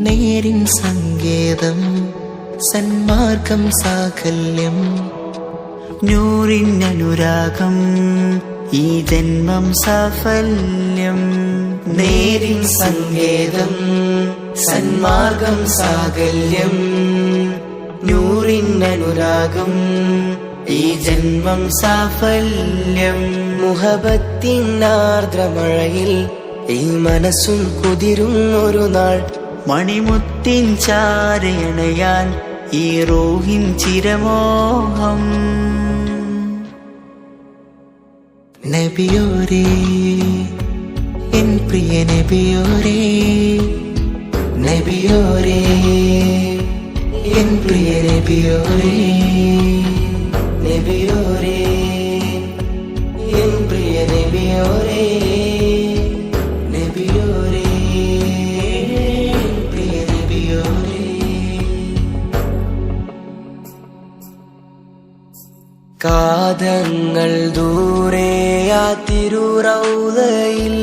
നേരിൻ സങ്കേതം സന്മാർഗം സാകല്യം. നൂറിനനുരാഗം ഈ ജന്മം സാഫല്യം. നേരിൻ സങ്കേതം സന്മാർഗം സാകല്യം. നൂറിനനുരാഗം ഈ ജന്മം സാഫല്യം. മുഹബത്തിൻ ആർദ്രമഴയിൽ ഈ മനസ്സും കുതിരുന്നൊരു നാൾ മണിമുത്തിൻ ചാരയണയാൻ ഈ റോഹിൻ ചിരമോഹം. നബിയോരേ എൻ പ്രിയ നബിയോരേ നബിയോരേ എൻ പ്രിയ നബിയോരേ നബിയോരേ എൻ പ്രിയ നബിയോരേ. കാതങ്ങൾ ദൂരെയാ തിരുറൗലയിൽ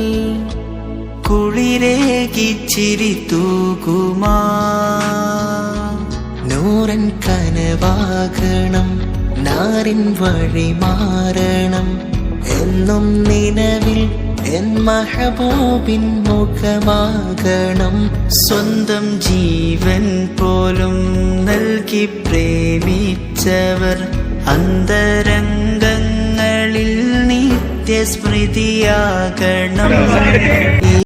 കുളിരേകിച്ചിരി തൂകുമാ. നൂറൻ കനവാകണം നാരൻ വഴി മാറണം. എന്നും നിലവിൽ എൻ മഹബൂബിൻ മുഖമാകണം. സ്വന്തം ജീവൻ പോലും നൽകി പ്രേമിച്ചവർ അന്തരംഗങ്ങളിൽ നിത്യസ്മൃതിയാകണം.